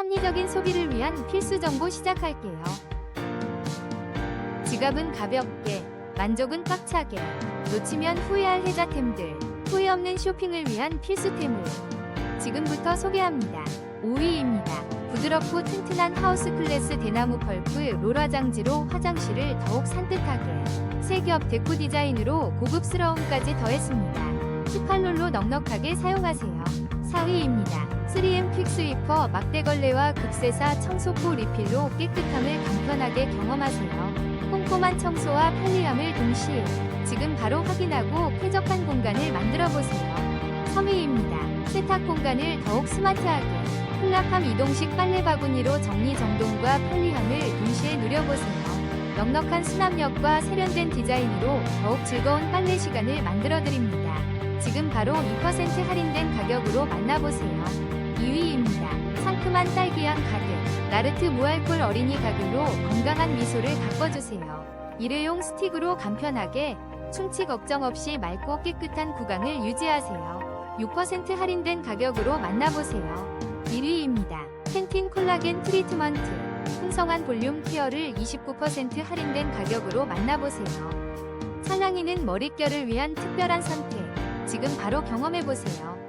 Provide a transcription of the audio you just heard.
합리적인 소비를 위한 필수 정보 시작할게요. 지갑은 가볍게, 만족은 꽉차게, 놓치면 후회할 혜자템들, 후회 없는 쇼핑을 위한 필수템을 지금부터 소개합니다. 5위입니다. 부드럽고 튼튼한 하우스 클래스 대나무 펄프 롤화 장지로 화장실을 더욱 산뜻하게 세겹 데코 디자인으로 고급스러움까지 더했습니다. 휘팔롤로 넉넉하게 사용하세요. 4위입니다. 3M 퀵스위퍼 막대걸레와 극세사 청소포 리필로 깨끗함을 간편하게 경험하세요. 꼼꼼한 청소와 편리함을 동시에 지금 바로 확인하고 쾌적한 공간을 만들어 보세요. 3위입니다. 세탁 공간을 더욱 스마트하게 콜라팜 이동식 빨래 바구니로 정리 정돈과 편리함을 동시에 누려보세요. 넉넉한 수납력과 세련된 디자인으로 더욱 즐거운 빨래 시간을 만들어 드립니다. 지금 바로 2% 할인된 가격으로 만나보세요. 2위입니다. 상큼한 딸기향 가득 나르트 무알콜 어린이 가글로 건강한 미소를 가꿔주세요. 일회용 스틱으로 간편하게 충치 걱정 없이 맑고 깨끗한 구강을 유지하세요. 6% 할인된 가격으로 만나보세요. 1위입니다. 펜틴 콜라겐 트리트먼트 풍성한 볼륨 케어를 29% 할인된 가격으로 만나보세요. 찰랑이는 머릿결을 위한 특별한 선택 지금 바로 경험해보세요.